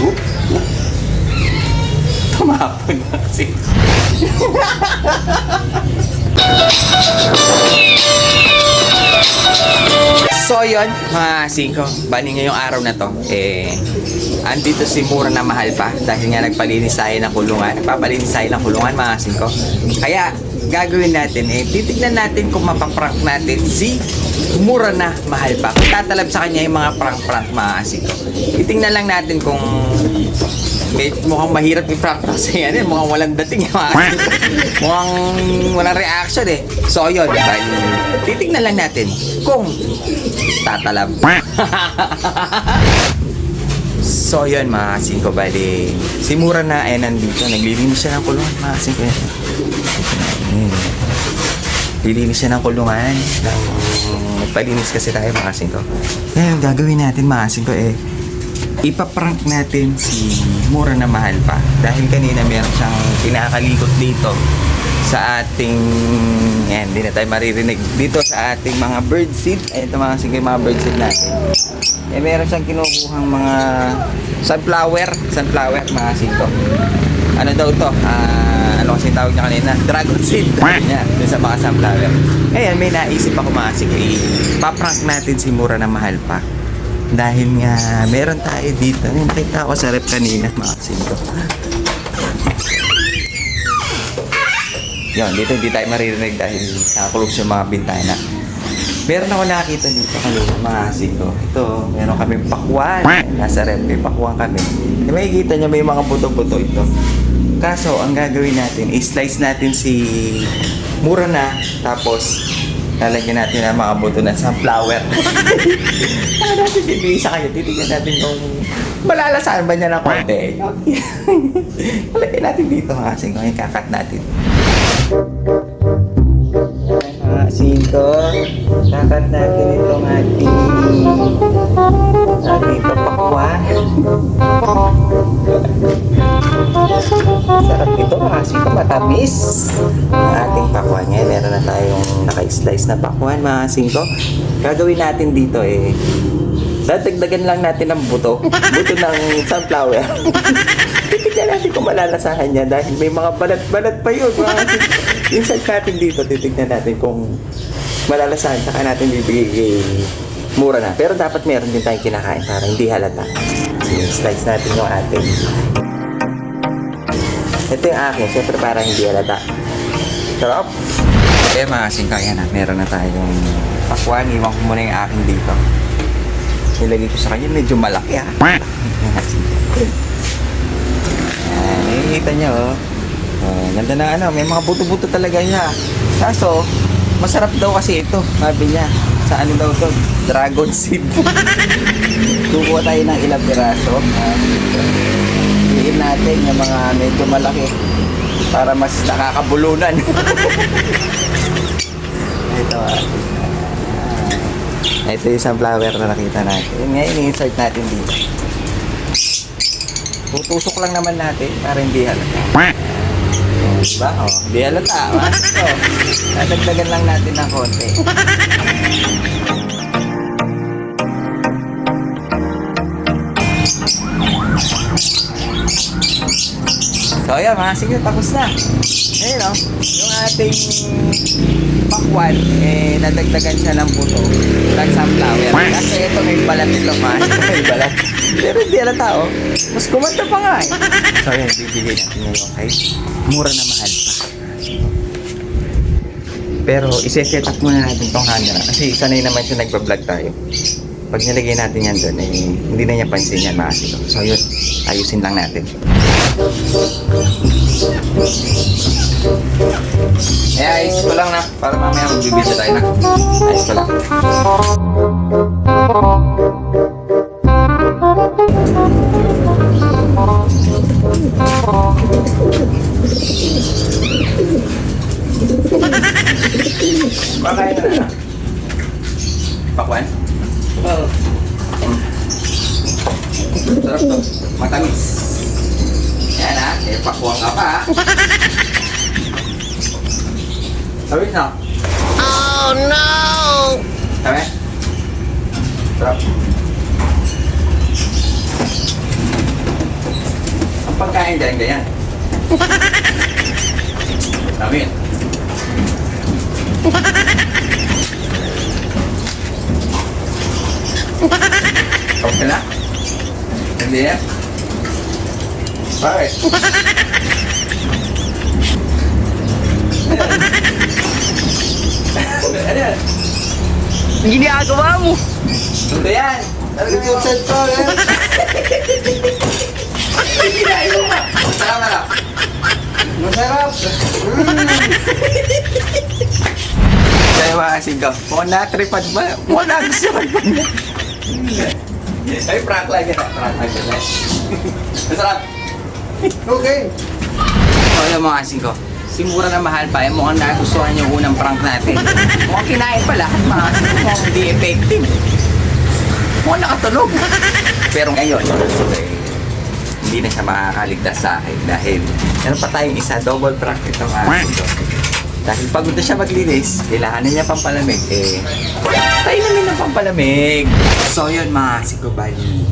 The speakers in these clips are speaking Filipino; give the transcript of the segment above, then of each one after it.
Oop. Tumapon na kasi. So yun, mga singko, bali ngayong araw na to, eh, andito si Mura na mahal pa dahil nga nagpalinis tayo ng kulungan, nagpapalinis tayo ng kulungan mga singko. Kaya, gagawin natin, eh, titignan natin kung mapaprank natin si Mura na mahal pa. Kung tatalab sa kanya yung mga prank-prank mga singko. Titignan lang natin kung may, mukhang mahirap i-prank kasi yan eh. Mukhang walang dating yung mga Mukhang walang reaction eh. So yun, bali, titignan lang natin kung tatalab. so yun mga kasing ko, bali, si Mura na ay nandito. Naglilinis siya ng kulungan mga kasing ko. Ayan. Lilinis siya ng kulungan. Ng, nagpalinis kasi tayo mga kasing ko. Ngayon, gagawin natin mga kasing ko eh, ipaprank natin si Mura na mahal pa. Dahil kanina meron siyang pinakalikot dito sa ating yan, hindi na tayo maririnig. Dito sa ating mga bird seed. Ito mga sige mga bird seed natin. Eh meron siyang kinukuhang mga sunflower. Sunflower mga sito ano daw to? Ah, ano kasi tawag niya kanina dragon seed niya dun sa mga sunflower ngayon may naisip ako mga sige ipaprank natin si Mura na mahal pa dahil nga, meron tayo dito. Nakita ako sa rep kanina, mga kasinto. Yun, dito hindi tayo maririnig dahil nakakulog sa mga bintana. Meron ako nakita dito kanina, mga kasinto. Ito, meron kami pakwan. Nasa rep, may pakwan kami. E, may kita nyo, may mga buto-buto ito. Kaso, ang gagawin natin, i-slice natin si mura na, tapos lalagyan natin ang mga buto ng sunflower. Ano natin bibigay sa kanya? Titignan natin kung malalasahan ba niya ng konti. Lagyan natin dito mga singko. Yung kakat natin. Mga singko. Kakat natin itong ating ating papakwan. Sarap ito mga singko. Matamis. Ang ating pakwan. Ngayon meron na tayong naka-slice na pakwan mga singko. Gagawin natin dito eh Dadagdagan lang natin ng buto. Buto ng sunflower. Titignan natin kung malalasahan niya dahil may mga balat-balat pa yun. Mga, yung side natin dito, titignan natin kung malalasahan. Saka natin bibigay kay mura na. Pero dapat meron din tayong kinakain para hindi halata. Sige, slice natin yung ating. Ito yung akin. Siyempre para hindi halata. Sarap. Eh mga singkaya na. Meron na tayong pakwan. Iwan ko muna yung akin dito nilagay ko sa kanya, medyo malaki ah. Ayan, nakikita niyo oh. Oh, ganda na ano, may mga buto-buto talaga niya. Kaso, masarap daw kasi ito, sabi niya. Sa ano daw to? Dragon seed. Kukuha tayo ng ilang piraso. Hiin natin yung mga medyo malaki para mas nakakabulunan. ito ah. Ito yung sunflower na nakita natin. Ngayon, i-insert natin dito. Tutusok lang naman natin para hindi halata. Diba? Oh, hindi halata. Oh, ito. Dadagdagan lang natin ng konti. So, ayan mga sige, tapos na. Ayun o, yung ating pakwan, eh, nadagdagan siya ng buto ng sunflower. Kasi ito may balat ito, man. may balat. Pero hindi ala tao. Mas kumanta pa nga eh. So, ayan, bibigay natin ngayon kay mura na mahal pa. Pero, ise-set up muna natin tong camera kasi sanay naman siya nagpa-vlog tayo. Pag nilagay natin yan doon, eh, hindi na niya pansin yan mga silo. So, yun, ayusin lang natin. Eh, ayos ko lang na. Para mamaya magbibidyo tayo na. Ayos ko lang. Oo. Sarap to. Matamis. Yan ha. Eh, pakuha ka pa ha. Sabi na. Oh no! Tama? Sarap. Ang pagkain dyan, ganyan. Dami. Okay na? Hindi yan? Bakit? Ano yan? Ang ginagawa mo. Ano yan? Talaga Ito sa ito, eh. Kinain mo ka. Tama na. Masarap. Kaya mga sigaw, mukhang natripad ba? Mukhang nagustuhan ba niya? Ay, prank lang yan. Prank lang yan. Masarap. Okay. So, yung mga sigaw, si Mura na mahal pa, eh, mukhang nagustuhan yung unang prank natin. Mukhang kinain pa lahat, mga sigaw, mukhang hindi effective. Mukhang nakatunog. Pero ngayon, hindi na siya makakaligtas sa akin dahil meron pa tayong isa, double prank ito mga sigaw. Dahil pagod na siya maglinis, kailangan na niya pampalamig. Eh, tayo namin ng pampalamig. So yun mga sikubali.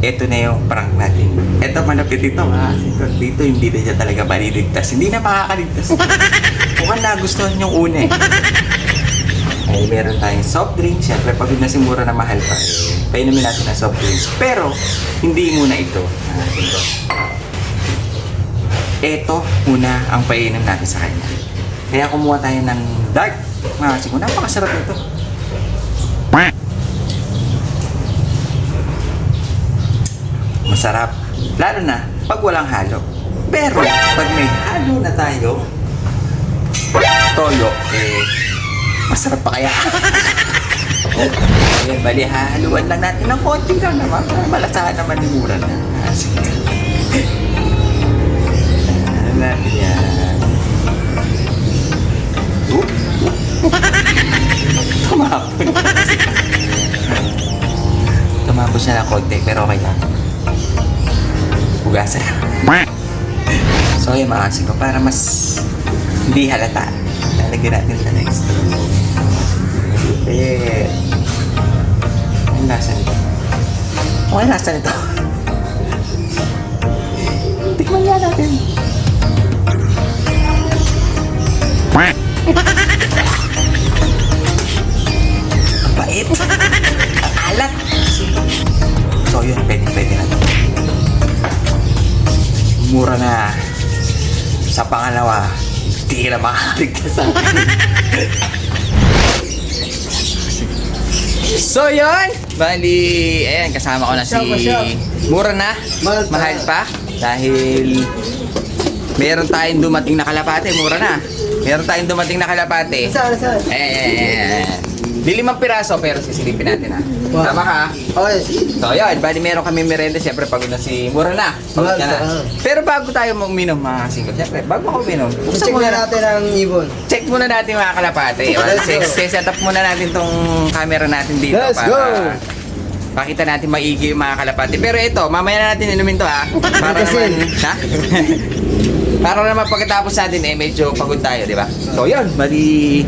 Ito na yung prank natin. Ito manapit ito mga sikub. Dito hindi na niya talaga maliligtas. Hindi na makakaligtas. Mukhang nagustuhan yung una eh. Ay, meron tayong soft drink. Siyempre, pagod na Mura na mahal pa. Eh, painumin natin ng soft drinks. Pero, hindi muna ito. mga sikub. Ito muna ang painom natin sa kanya. Kaya kumuha tayo ng dark. Mga siguro, napakasarap nito. Masarap. Lalo na pag walang halo. Pero pag may halo na tayo, toyo, eh, masarap pa kaya. eh, bali, haluan lang natin ng konti lang naman. Para malasahan naman ni Mura na. Sige. Ano natin yan? Konti, pero okay lang. Hugasan. So yun mga kasi ko, para mas hindi halata. Lalagyan natin sa next. Eh, ang lasa nito. Okay, lasa nito. Tikman nga natin. Ang bait. Ang alat. So yun, pwede, pwede na to. Mura na. Sa pangalawa, hindi ka na makakaligtas sa akin. so yun, bali, ayan, kasama ko na si. Mura na, Mahal pa. dahil meron tayong dumating na kalapate, mura na. Meron tayong dumating na kalapate. Saan, saan? Eh, di limang piraso pero sisilipin natin ha. Wow. Tama ka? Okay. So yun, bali meron kami merenda, siyempre pagod na si Mura na. Pagod ka na. Pero bago tayo uminom mga singko, siyempre bago ako uminom, buksan Check muna na natin ang ibon. Check muna natin mga kalapate. Let's Set, up muna natin tong camera natin dito Let's para go. pakita natin maigi yung mga kalapate. Pero ito, mamaya na natin inumin to ha. Para naman, ha? para naman pagkatapos natin eh, medyo pagod tayo, di ba? So yun, bali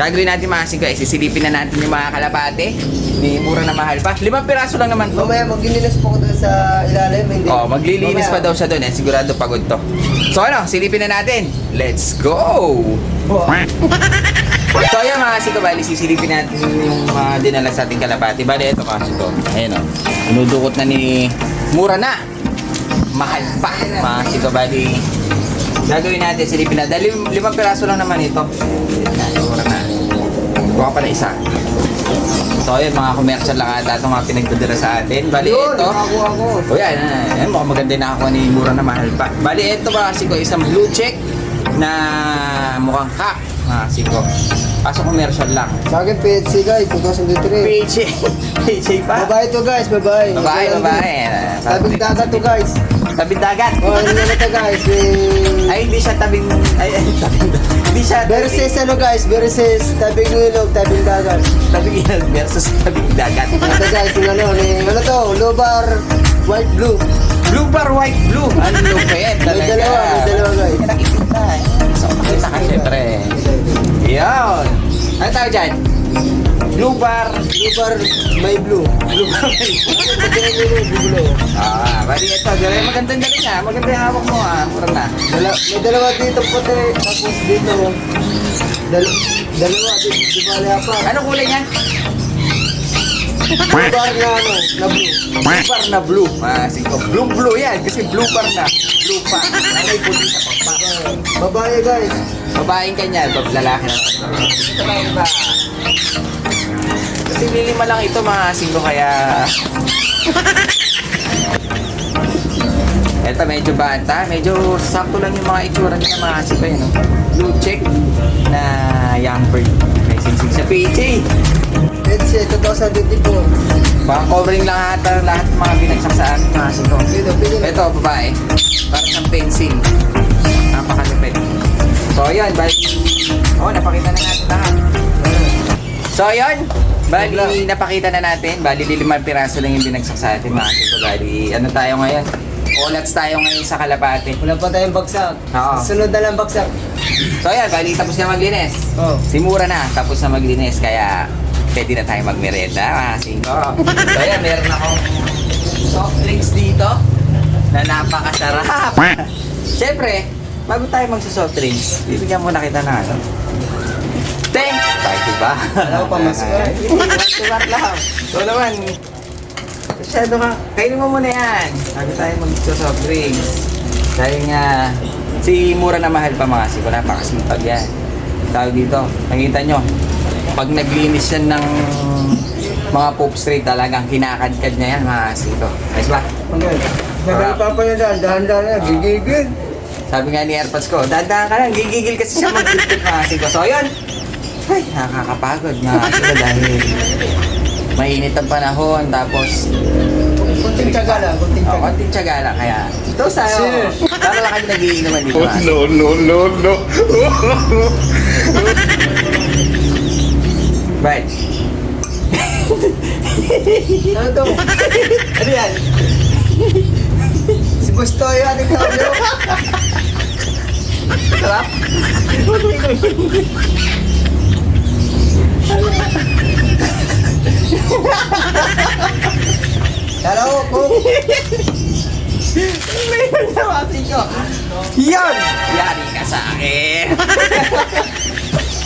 gagawin natin mga eh, sisilipin na natin yung mga kalapate. Ni mura na mahal pa. Limang piraso lang naman to. Mamaya maglilinis po ko doon sa ilalim. Hindi. Oh, maglilinis pa Mamaya. daw siya doon eh. Sigurado pagod to. So ano, silipin na natin. Let's go! Oh, So ayan mga sito, bali sisilipin natin yung mga dinala sa ating kalapati. Bali ito mga sito. Ayan o. Inudukot na ni Mura na. Mahal pa. Mga sito, bali gagawin natin, silipin na. Dahil lim- limang piraso lang naman ito. Kuha pa na isa. So ayan, mga commercial lang ata itong mga pinagdadala sa atin. Bali Yun, ito. nakakuha ko. O yan, yan, mukhang maganda yung nakakuha ni Mura na mahal pa. Bali, ito ba kasi ko isang blue check na mukhang kak. Ah, siko. Kaso commercial lang. Sa akin, PHC guys, 2023. PJ. PJ pa. Babae to guys, babae. Babae, babae. Tabing dagat to guys. Tabing dagat. Oh, hindi na to guys. Eh, Ay, hindi siya tabing... Ay, ay, tabing Hindi siya Versus ano guys, versus tabing ilog, tabing dagat. tabing ilog versus tabing dagat. Ito guys, yung ano, yung ano to, low bar, white blue. Blue bar, white blue. Ano pa yan? May dalawa, may dalawa guys. Nakikita eh. So, makita ka syempre. Yun. Ano tawag dyan? Blue bar. Blue bar, may blue. Blue bar, may blue. Blue blue. Ah, bali ito. Dali, magandang dali niya. Maganda yung hawak mo ah. Mura na. Dala, may dalawa dito puti, tapos dito. Dal dalawa, di, di ba pa? Anong kulay niyan? Blue bar na ano, na blue. Blue bar na blue. Ah, sige. Blue blue yan. Kasi blue bar na. Blue pa. Ay, puti sa pagpa. Babae guys. Babaeng kanya, bab lalaki na. Ito ba iba? Kasi lilima lang ito mga asing ko kaya... Ito medyo bata, medyo sakto lang yung mga itsura nila mga ko yun. No? Blue check na bird. May singsing sa PJ. It's eh, 2024. Baka covering lang ata lahat ng mga binagsak sa akin mga ko. Dito, pili. Ito, babae. Para siyang pencil. Napakalupit. So, yun. Bali, oh, napakita na natin lahat. So, yun. Bali, napakita na natin. Bali, limang piraso lang yung binagsak sa atin, mga kito. Bali, ano tayo ngayon? Olats tayo ngayon sa Kalapate. Wala pa tayong bagsak. Oo. Sunod na lang bagsak. So, yan. Bali, tapos na maglinis. Oh. Simura na, tapos na maglinis. Kaya, pwede na tayo magmerenda, mga singko. So, yan. Meron akong soft drinks dito na napakasarap. Siyempre, bago tayo magsa-soft drinks, bibigyan muna kita na ano. Teng! Tayo diba? Alam pa, mas- lang. So naman, masyado ka. Kainin mo muna yan. Bago tayo magsa-soft drinks. Dahil nga, si Mura na mahal pa mga siko, napakasipag yan. Tawag dito, nakita nyo, pag naglinis yan ng mga poop street talagang kinakadkad niya yan mga siko. Ayos ba? Okay. Sabi pa pa niya dyan, dahan-dahan na, gigigil. Sabi nga ni Airpods ko, dandahan ka lang, gigigil kasi siya mag-trip mga siko. So, yun. Ay, nakakapagod mga siko dahil mainit ang panahon. Tapos, Kunting tiyaga lang, kunting oh, tiyaga. konting tiyaga lang. Kaya, ito sa'yo. Cheers. Para lang kami nagiinuman dito. Oh, no, no, no, no. Right. Ano to? Ano yan? Si Bustoy, ating kabyo. Sarap? Hello, Cook. Mayroon na mga siko. Yun! Yari ka sa akin.